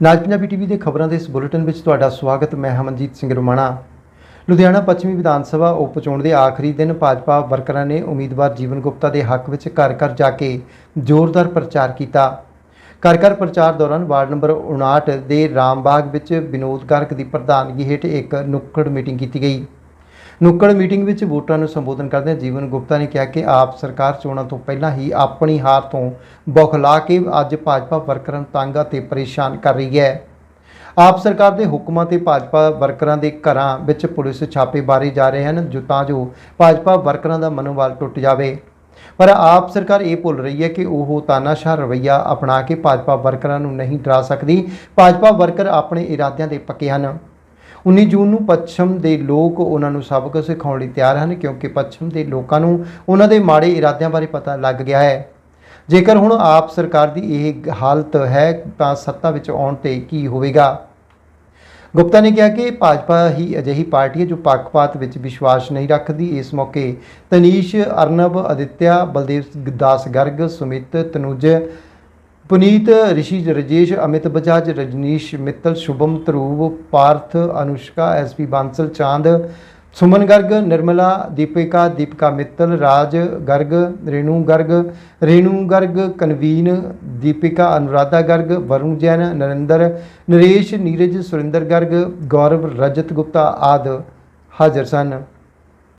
ਨਾਲ ਪੰਜਾਬੀ ਟੀਵੀ ਦੇ ਖਬਰਾਂ ਦੇ ਇਸ ਬੁਲੇਟਿਨ ਵਿੱਚ ਤੁਹਾਡਾ ਸਵਾਗਤ। ਮੈਂ ਹਮਨਜੀਤ ਸਿੰਘ ਰੁਮਾਣਾ। ਲੁਧਿਆਣਾ ਪੱਛਮੀ ਵਿਧਾਨ ਸਭਾ ਉਪ ਚੋਣ ਦੇ ਆਖਰੀ ਦਿਨ ਭਾਜਪਾ ਵਰਕਰਾਂ ਨੇ ਉਮੀਦਵਾਰ ਜੀਵਨ ਗੁਪਤਾ ਦੇ ਹੱਕ ਵਿੱਚ ਘਰ ਘਰ ਜਾ ਕੇ ਜ਼ੋਰਦਾਰ ਪ੍ਰਚਾਰ ਕੀਤਾ। ਘਰ ਘਰ ਪ੍ਰਚਾਰ ਦੌਰਾਨ ਵਾਰਡ ਨੰਬਰ 59 ਦੇ ਰਾਮਬਾਗ ਵਿੱਚ ਵਿਨੋਦ ਗਰਗ ਦੀ ਪ੍ਰਧਾਨਗੀ ਹੇਠ ਇੱਕ ਨੁੱਕੜ ਮੀਟਿੰਗ ਕੀਤੀ ਗਈ। ਨੁੱਕੜ ਮੀਟਿੰਗ ਵਿੱਚ ਵੋਟਰਾਂ ਨੂੰ ਸੰਬੋਧਨ ਕਰਦਿਆਂ ਜੀਵਨ ਗੁਪਤਾ ਨੇ ਕਿਹਾ ਕਿ ਆਪ ਸਰਕਾਰ ਚੋਣਾਂ ਤੋਂ ਪਹਿਲਾਂ ਹੀ ਆਪਣੀ ਹਾਰ ਤੋਂ ਬੌਖਲਾ ਕੇ ਅੱਜ ਭਾਜਪਾ ਵਰਕਰਾਂ ਨੂੰ ਤੰਗ ਅਤੇ ਪਰੇਸ਼ਾਨ ਕਰ ਰਹੀ ਹੈ। ਆਪ ਸਰਕਾਰ ਦੇ ਹੁਕਮਾਂ ਤੇ ਭਾਜਪਾ ਵਰਕਰਾਂ ਦੇ ਘਰਾਂ ਵਿੱਚ ਪੁਲਿਸ ਛਾਪੇ ਮਾਰੇ ਜਾ ਰਹੇ ਹਨ, ਜੋ ਤਾਂ ਜੋ ਭਾਜਪਾ ਵਰਕਰਾਂ ਦਾ ਮਨੋਬਲ ਟੁੱਟ ਜਾਵੇ। ਪਰ ਆਪ ਸਰਕਾਰ ਇਹ ਭੁੱਲ ਰਹੀ ਹੈ ਕਿ ਉਹ ਤਾਨਾਸ਼ਾਹ ਰਵੱਈਆ ਅਪਣਾ ਕੇ ਭਾਜਪਾ ਵਰਕਰਾਂ ਨੂੰ ਨਹੀਂ ਡਰਾ ਸਕਦੀ। ਭਾਜਪਾ ਵਰਕਰ ਆਪਣੇ ਇਰਾਦਿਆਂ ਦੇ ਪੱਕੇ ਹਨ। 19 ਜੂਨ ਨੂੰ ਪੱਛਮ ਦੇ ਲੋਕ ਉਹਨਾਂ ਨੂੰ ਸਬਕ ਸਿਖਾਉਣ ਲਈ ਤਿਆਰ ਹਨ, ਕਿਉਂਕਿ ਪੱਛਮ ਦੇ ਲੋਕਾਂ ਨੂੰ ਉਹਨਾਂ ਦੇ ਮਾੜੇ ਇਰਾਦਿਆਂ ਬਾਰੇ ਪਤਾ ਲੱਗ ਗਿਆ ਹੈ। ਜੇਕਰ ਹੁਣ ਆਪ ਸਰਕਾਰ ਦੀ ਇਹ ਹਾਲਤ ਹੈ, ਤਾਂ ਸੱਤਾ ਵਿੱਚ ਆਉਣ ਤੇ ਕੀ ਹੋਵੇਗਾ? ਗੁਪਤਾ ਨੇ ਕਿਹਾ ਕਿ ਭਾਜਪਾ ਹੀ ਅਜਿਹੀ ਪਾਰਟੀ ਹੈ ਜੋ ਪੱਖਪਾਤ ਵਿੱਚ ਵਿਸ਼ਵਾਸ ਨਹੀਂ ਰੱਖਦੀ। ਇਸ ਮੌਕੇ ਤਨੀਸ਼ ਅਰਨਬ, ਅਦਿੱਤਿਆ ਬਲਦੇਵ ਦਾਸ ਗਰਗ, ਸੁਮਿਤ ਤਨੁਜ ਪੁਨੀਤ, ਰਿਸ਼ੀ ਰਜੇਸ਼, ਅਮਿਤ ਬਜਾਜ, ਰਜਨੀਸ਼ ਮਿੱਤਲ, ਸ਼ੁਭਮ ਧਰੂਵ, ਪਾਰਥ, ਅਨੁਸ਼ਕਾ ਐਸਪੀ ਬਾਂਸਲ, ਚਾਂਦ, ਸੁਮਨ ਗਰਗ, ਨਿਰਮਲਾ, ਦੀਪਿਕਾ ਦੀਪਿਕਾ ਮਿੱਤਲ, ਰਾਜ ਗਰਗ, ਰੇਣੂ ਗਰਗ ਰੇਣੂ ਗਰਗ, ਕਨਵੀਨ, ਦੀਪਿਕਾ, ਅਨੁਰਾਧਾ ਗਰਗ, ਵਰੁਣ ਜੈਨ, ਨਰਿੰਦਰ, ਨਰੇਸ਼, ਨੀਰਜ, ਸੁਰਿੰਦਰ ਗਰਗ, ਗੌਰਵ, ਰਜਤ ਗੁਪਤਾ ਆਦ ਹਾਜ਼ਰ ਸਨ।